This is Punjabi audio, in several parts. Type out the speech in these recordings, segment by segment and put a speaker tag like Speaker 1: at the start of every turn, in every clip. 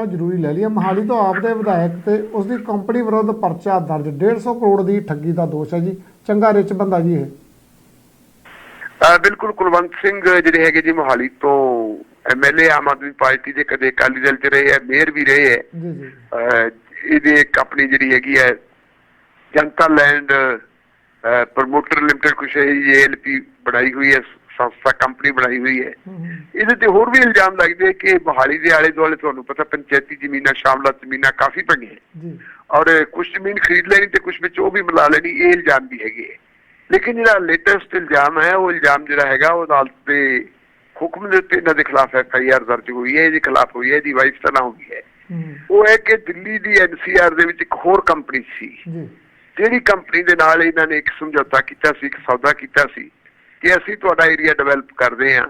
Speaker 1: ਉਹ ਜ਼ਰੂਰੀ ਲੈ ਲਈਏ। ਮਹਾਲੀ ਤੋਂ ਆਪ ਦੇ ਵਿਧਾਇਕ ਤੇ ਉਸ ਦੀ ਕੰਪਨੀ ਵਿਰੁੱਧ ਪਰਚਾ ਦਰਜ। 150 ਕਰੋੜ ਦੀ ਠੱਗੀ ਦਾ ਦੋਸ਼ ਹੈ ਜੀ। ਚੰਗਾ ਰਿਚ ਬੰਦਾ ਜੀ ਇਹ।
Speaker 2: ਬਿਲਕੁਲ ਕੁਲਵੰਤ ਸਿੰਘ ਜਿਹੜੇ ਹੈਗੇ ਜੀ ਮੋਹਾਲੀ ਤੋਂ ਐਮਐਲਏ ਆਮ ਆਦਮੀ ਪਾਰਟੀ ਦੇ ਕਦੇ ਅਕਾਲੀ ਦਲ ਚ ਰਹੇ ਹੈ ਮੇਅਰ ਵੀ ਰਹੇ ਹੈ।
Speaker 1: ਜੀ ਜੀ।
Speaker 2: ਇਹਦੀ ਇੱਕ ਆਪਣੀ ਜਿਹੜੀ ਹੈਗੀ ਹੈ ਜਨਤਾ ਲੈਂਡ ਪ੍ਰਮੋਟਰ ਲਿਮਟਿਡ ਕੁਛ ਹੈ ਜੀਐਲਪੀ ਬਣਾਈ ਹੋਈ ਹੈ। ਸੰਸਥਾ ਕੰਪਨੀ ਬਣਾਈ ਹੋਈ ਹੈ। ਇਹਦੇ ਤੇ ਹੋਰ ਵੀ ਇਲਜ਼ਾਮ ਲੱਗਦੇ ਕਿ ਮੋਹਾਲੀ ਦੇ ਆਲੇ ਦੁਆਲੇ ਤੁਹਾਨੂੰ ਪਤਾ ਪੰਚਾਇਤੀ ਜ਼ਮੀਨਾਂ ਸ਼ਾਮਲਾਤ ਜ਼ਮੀਨਾਂ ਕਾਫੀ ਪਈਆਂ
Speaker 1: ਜੀ।
Speaker 2: ਔਰ ਕੁਝ ਜ਼ਮੀਨ ਖਰੀਦ ਲੈਣੀ ਤੇ ਕੁਝ ਵਿੱਚ ਉਹ ਵੀ ਮਿਲਾ ਲੈਣੀ ਇਹ ਇਲਜ਼ਾਮ ਵੀ ਹੈਗੇ ਲੇਕਿਨ ਜਿਹੜਾ ਲੇਟੈਸਟ ਇਲਜ਼ਾਮ ਹੈ ਉਹ ਇਲਜ਼ਾਮ ਜਿਹੜਾ ਹੈਗਾ ਉਹ ਅਦਾਲਤ ਦੇ ਹੁਕਮ ਦੇ ਉੱਤੇ ਇਹਨਾਂ ਦੇ ਖਿਲਾਫ ਐਫ ਆਈ ਆਰ ਦਰਜ ਹੋਈ ਹੈ ਇਹਦੇ ਖਿਲਾਫ ਹੋਈ ਹੈ ਇਹਦੀ ਵਾਈਫ ਦਾ ਨਾਮ ਹੋਈ ਹੈ। ਉਹ ਹੈ ਕਿ ਦਿੱਲੀ ਦੀ ਐਨਸੀਆਰ ਦੇ ਵਿੱਚ ਇੱਕ ਹੋਰ ਕੰਪਨੀ ਸੀ।
Speaker 1: ਜੀ।
Speaker 2: ਜਿਹੜੀ ਕੰਪਨੀ ਦੇ ਨਾਲ ਇਹਨਾਂ ਨੇ ਇੱਕ ਸਮਝੌਤਾ ਕੀਤਾ ਸੀ ਇੱਕ ਸੌਦਾ ਕੀਤਾ ਸੀ। ਕਿ ਅਸੀਂ ਤੁਹਾਡਾ ਏਰੀਆ ਡਿਵੈਲਪ ਕਰਦੇ ਹਾਂ।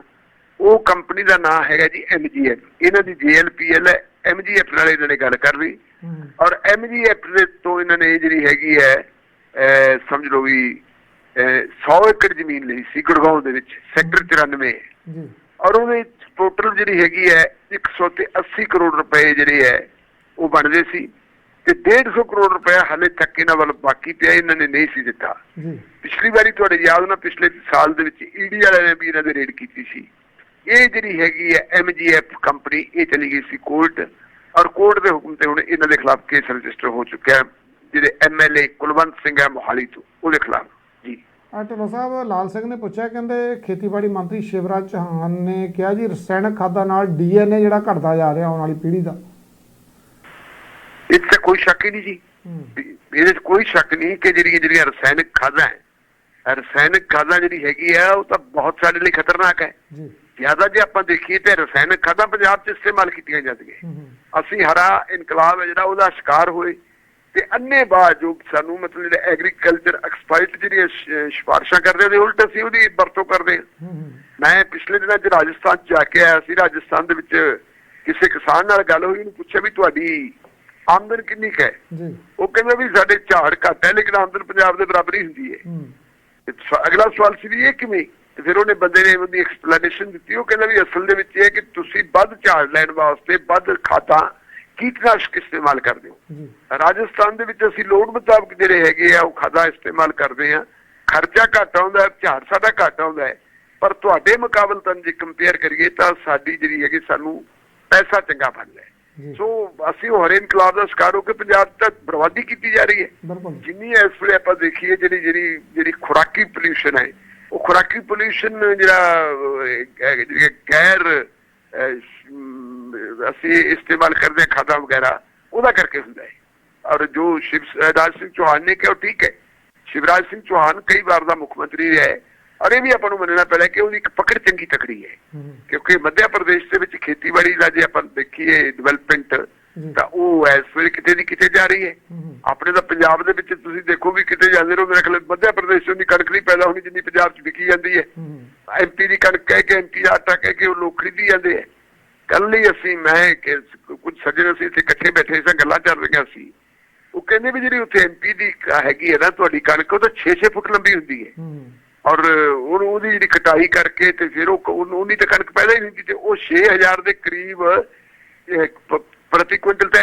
Speaker 2: ਉਹ ਕੰਪਨੀ ਦਾ ਨਾਮ ਹੈਗਾ ਜੀ ਐਮਜੀਐਫ ਇਹਨਾਂ ਦੀ ਜੀਐਲਪੀਐਲ ਹੈ। ਐਮਜੀਐਫ ਨਾਲ ਇਹਨਾਂ ਨੇ ਗੱਲ ਕਰ ਲਈ। ਔਰ ਐਮਜੀਐਫ ਦੇ ਤੋਂ ਇਹਨਾਂ ਨੇ ਜਿਹੜੀ ਹੈਗੀ ਹੈ ਸਮਝ ਲਓ ਵੀ ਅਹ 100 ਏਕੜ ਜ਼ਮੀਨ ਲਈ ਸੀ ਗੁੜਗਾਉਂ ਦੇ ਵਿੱਚ ਸੈਕਟਰ 94
Speaker 1: ਜੀ।
Speaker 2: ਔਰ ਉਹਦੇ ਟੋਟਲ ਜਿਹੜੀ ਹੈਗੀ ਹੈ 180 ਕਰੋੜ ਰੁਪਏ ਜਿਹੜੇ ਹੈ ਉਹ ਬਣਦੇ ਸੀ। ਤੇ 150 ਕਰੋੜ ਰੁਪਏ ਹਾਲੇ ਤੱਕ ਇਹਨਾਂ ਵੱਲ ਬਾਕੀ ਪਿਆ ਇਹਨਾਂ ਨੇ ਨਹੀਂ ਸੀ ਦਿੱਤਾ।
Speaker 1: ਜੀ।
Speaker 2: ਪਿਛਲੀ ਵਾਰੀ ਤੁਹਾਡੇ ਯਾਦ ਹੋਣਾ ਪਿਛਲੇ ਸਾਲ ਦੇ ਵਿੱਚ ਈਡੀ ਵਾਲਿਆਂ ਨੇ ਵੀ ਇਹਨਾਂ ਦੇ ਰੇਡ ਕੀਤੀ ਸੀ। ਇਹ ਜਿਹੜੀ ਹੈਗੀ ਹੈ ਐਮਜੀਐਫ ਕੰਪਨੀ ਇਹ ਚਲੀ ਗਈ ਸੀ ਕੋਰਟ। ਔਰ ਕੋਰਟ ਦੇ ਹੁਕਮ ਤੇ ਹੁਣ ਇਹਨਾਂ ਦੇ ਖਿਲਾਫ ਕੇਸ ਰਜਿਸਟਰ ਹੋ ਚੁੱਕਿਆ ਹੈ ਜਿਹੜੇ ਐਮਐਲਏ ਕੁਲਵੰਤ ਸਿੰਘ ਹੈ ਮੋਹਾਲੀ ਤੋਂ ਉਹਦੇ ਖਿਲਾਫ। ਜੀ।
Speaker 1: ਆ ਢਿੱਲੋਂ ਸਾਹਿਬ ਲਾਲ ਸਿੰਘ ਨੇ ਪੁੱਛਿਆ ਕਹਿੰਦੇ ਖੇਤੀਬਾੜੀ ਮੰਤਰੀ ਸ਼ਿਵਰਾਜ ਚੌਹਾਨ ਨੇ ਕਿਹਾ ਜੀ ਰਸਾਇਣਕ ਖਾਦਾਂ ਨਾਲ ਡੀਐਨਏ ਜਿਹੜਾ ਘਟਦਾ ਜਾ ਰਿਹਾ ਆਉਣ ਵਾਲੀ ਪੀੜ੍ਹੀ ਦਾ।
Speaker 2: 'ਚ ਤਾਂ ਕੋਈ ਸ਼ੱਕ ਹੀ ਨਹੀਂ ਜੀ ਇਹਦੇ 'ਚ ਕੋਈ ਸ਼ੱਕ ਨਹੀਂ ਕਿ ਜਿਹੜੀਆਂ ਜਿਹੜੀਆਂ ਰਸਾਇਣਿਕ ਖਾਦਾਂ ਹੈ ਰਸਾਇਣਿਕ ਖਾਦਾਂ ਜਿਹੜੀ ਹੈਗੀ ਆ ਉਹ ਤਾਂ ਬਹੁਤ ਸਾਡੇ ਲਈ ਖਤਰਨਾਕ ਹੈ
Speaker 1: ਜੀ
Speaker 2: ਜ਼ਿਆਦਾ ਜੇ ਆਪਾਂ ਦੇਖੀਏ ਤੇ ਰਸਾਇਣਿਕ ਖਾਦਾਂ ਪੰਜਾਬ 'ਚ ਇਸਤੇਮਾਲ ਕੀਤੀਆਂ ਜਾਂਦੀਆਂ ਅਸੀਂ ਹਰਾ ਇਨਕਲਾਬ ਹੈ ਜਿਹੜਾ ਉਹਦਾ ਸ਼ਿਕਾਰ ਹੋਏ ਤੇ ਅੰਨੇ ਬਾਅਦ ਜੋ ਸਾਨੂੰ ਮਤਲਬ ਜਿਹੜਾ ਐਗਰੀਕਲਚਰ ਐਕਸਪਰਟ ਜਿਹੜੀਆਂ ਸ਼- ਸਿਫਾਰਿਸ਼ਾਂ ਕਰਦੇ ਉਹਦੇ ਉਲਟ ਅਸੀਂ ਉਹਦੀ ਵਰਤੋਂ ਕਰਦੇ ਹੂੰ, ਮੈਂ ਪਿਛਲੇ ਦਿਨਾਂ 'ਚ ਰਾਜਸਥਾਨ 'ਚ ਜਾ ਕੇ ਆਇਆ ਸੀ ਰਾਜਸਥਾਨ ਦੇ ਵਿੱਚ ਕਿਸੇ ਕਿਸਾਨ ਨਾਲ ਗੱਲ ਹੋਈ ਉਹਨੂੰ ਪੁੱਛਿਆ ਵੀ ਤੁਹਾਡੀ ਆਮਦਨ ਕਿੰਨੀ ਹੈ?
Speaker 1: ਜੀ।
Speaker 2: ਉਹ ਕਹਿੰਦਾ ਵੀ ਸਾਡੇ ਝਾੜ ਘੱਟ ਹੈ ਲੇਕਿਨ ਆਮਦਨ ਪੰਜਾਬ ਦੇ ਬਰਾਬਰ ਹੀ ਹੁੰਦੀ ਹੈ। ਅਗਲਾ ਸਵਾਲ ਸੀ ਵੀ ਇਹ ਕਿਵੇਂ? ਤੇ ਫਿਰ ਉਹਨੇ ਬੰਦੇ ਨੇ ਉਹਦੀ ਐਕਸਪਲੇਨੇਸ਼ਨ ਦਿੱਤੀ। ਉਹ ਕਹਿੰਦਾ ਵੀ ਅਸਲ ਦੇ ਵਿੱਚ ਇਹ ਹੈ ਕਿ ਤੁਸੀਂ ਵੱਧ ਝਾੜ ਲੈਣ ਵਾਸਤੇ ਵੱਧ ਖਾਦਾਂ ਕੀਟਨਾਸ਼ਕ ਇਸਤੇਮਾਲ ਕਰਦੇ ਹੋ। ਰਾਜਸਥਾਨ ਦੇ ਵਿੱਚ ਅਸੀਂ ਲੋੜ ਮੁਤਾਬਕ ਜਿਹੜੇ ਹੈਗੇ ਆ ਉਹ ਖਾਦਾਂ ਇਸਤੇਮਾਲ ਕਰਦੇ ਆ ਖਰਚਾ ਘੱਟ ਆਉਂਦਾ ਹੈ, ਝਾੜ ਸਾਡਾ ਘੱਟ ਆਉਂਦਾ ਹੈ। ਪਰ ਤੁਹਾਡੇ ਮੁਕਾਬਲਤਨ ਜੇ ਕੰਪੇਅਰ ਕਰੀਏ ਤਾਂ ਸਾਡੀ ਜਿਹੜੀ ਹੈਗੀ ਸਾਨੂੰ ਪੈਸਾ ਚੰਗਾ ਬਣਦਾ ਹੈ। ਸੋ ਅਸੀਂ ਉਹ ਹਰੇ ਇਨਕਲਾਬ ਦਾ ਸ਼ਿਕਾਰ ਹੋ ਕੇ ਪੰਜਾਬ 'ਚ ਤਾਂ ਬਰਬਾਦੀ ਕੀਤੀ ਜਾ ਰਹੀ ਹੈ। ਜਿੰਨੀ ਇਸ ਵੇਲੇ ਆਪਾਂ ਦੇਖੀਏ ਜਿਹੜੀ ਜਿਹੜੀ ਜਿਹੜੀ ਖੁਰਾਕੀ ਪੋਲਿਊਸ਼ਨ ਹੈ ਉਹ ਖੁਰਾਕੀ ਪੋਲਿਊਸ਼ਨ ਜਿਹੜਾ ਗੈਰ ਅਸੀਂ ਇਸਤੇਮਾਲ ਕਰਦੇ ਖਾਦਾਂ ਵਗੈਰਾ ਉਹਦਾ ਕਰਕੇ ਹੁੰਦਾ ਹੈ। ਔਰ ਜੋ ਸ਼ਿਵ ਰਾਜ ਸਿੰਘ ਚੌਹਾਨ ਨੇ ਕਿਹਾ ਠੀਕ ਹੈ। ਸ਼ਿਵਰਾਜ ਸਿੰਘ ਚੌਹਾਨ ਕਈ ਵਾਰ ਦਾ ਮੁੱਖ ਮੰਤਰੀ ਰਿਹਾ ਹੈ। ਔਰ ਇਹ ਵੀ ਆਪਾਂ ਨੂੰ ਮੰਨਣਾ ਪੈਣਾ ਕਿ ਉਹਦੀ ਇੱਕ ਪਕੜ ਚੰਗੀ ਤਕੜੀ ਹੈ।
Speaker 1: ਹੂੰ,
Speaker 2: ਕਿਉਂਕਿ ਮੱਧ ਪ੍ਰਦੇਸ਼ ਦੇ ਵਿੱਚ ਖੇਤੀਬਾੜੀ ਦਾ ਜੇ ਆਪਾਂ ਦੇਖੀਏ ਡਿਵੈਲਪਮੈਂਟ ਤਾਂ ਉਹ ਇਸ ਵੇਲੇ ਕਿਤੇ ਦੀ ਕਿਤੇ ਜਾ ਰਹੀ ਹੈ।
Speaker 1: ਹੂੰ,
Speaker 2: ਆਪਣੇ ਤਾਂ ਪੰਜਾਬ ਦੇ ਵਿੱਚ ਤੁਸੀਂ ਦੇਖੋ ਵੀ ਕਿਤੇ ਜਾਂਦੇ ਰਹੋ ਮੇਰੇ ਖਿਆਲ ਮੱਧ ਪ੍ਰਦੇਸ਼ ਦੀ ਕਣਕ ਨਹੀਂ ਪੈਦਾ ਹੋਣੀ ਜਿੰਨੀ ਪੰਜਾਬ 'ਚ ਵਿਕੀ ਜਾਂਦੀ ਹੈ।
Speaker 1: ਹੂੰ,
Speaker 2: ਐਮਪੀ ਦੀ ਕਣਕ ਕਹਿ ਕੇ ਐਮਪੀ ਦਾ ਆਟਾ ਕਹਿ ਕੇ ਉਹ ਲੋਕ ਖਰੀਦੀ ਜਾਂਦੇ ਆ ਕੱਲ ਹੀ ਅਸੀਂ ਮੈਂ ਕਿ ਕੁਝ ਸੱਜਣ ਅਸੀਂ ਇੱਥੇ ਇਕੱਠੇ ਬੈਠੇ ਸਾਂ ਗੱਲਾਂ ਚੱਲ ਰਹੀਆਂ ਸੀ। ਉਹ ਕਹਿੰਦੇ ਵੀ ਜਿਹੜੀ ਉੱਥੇ ਐਮਪੀ ਦੀ ਹੈਗੀ ਹੈ ਨਾ ਤੁਹਾਡੀ ਕਣਕ ਉਹ ਤਾਂ 6-6 ਫੁੱਟ ਲੰਬੀ ਹੁੰਦੀ ਹੈ।
Speaker 1: ਹੂੰ,
Speaker 2: ਔਰ ਉਹ ਉਹਦੀ ਜਿਹੜੀ ਕਟਾਈ ਕਰਕੇ ਤੇ ਫਿਰ ਉਹ ਉਹਨੀ ਤਾਂ ਕਣਕ ਪੈਦਾ ਹੀ ਨਹੀਂ ਹੁੰਦੀ ਤੇ ਉਹ 6000 ਦੇ ਕਰੀਬ ਪ੍ਰਤੀ ਕੁਇੰਟਲ ਤਾਂ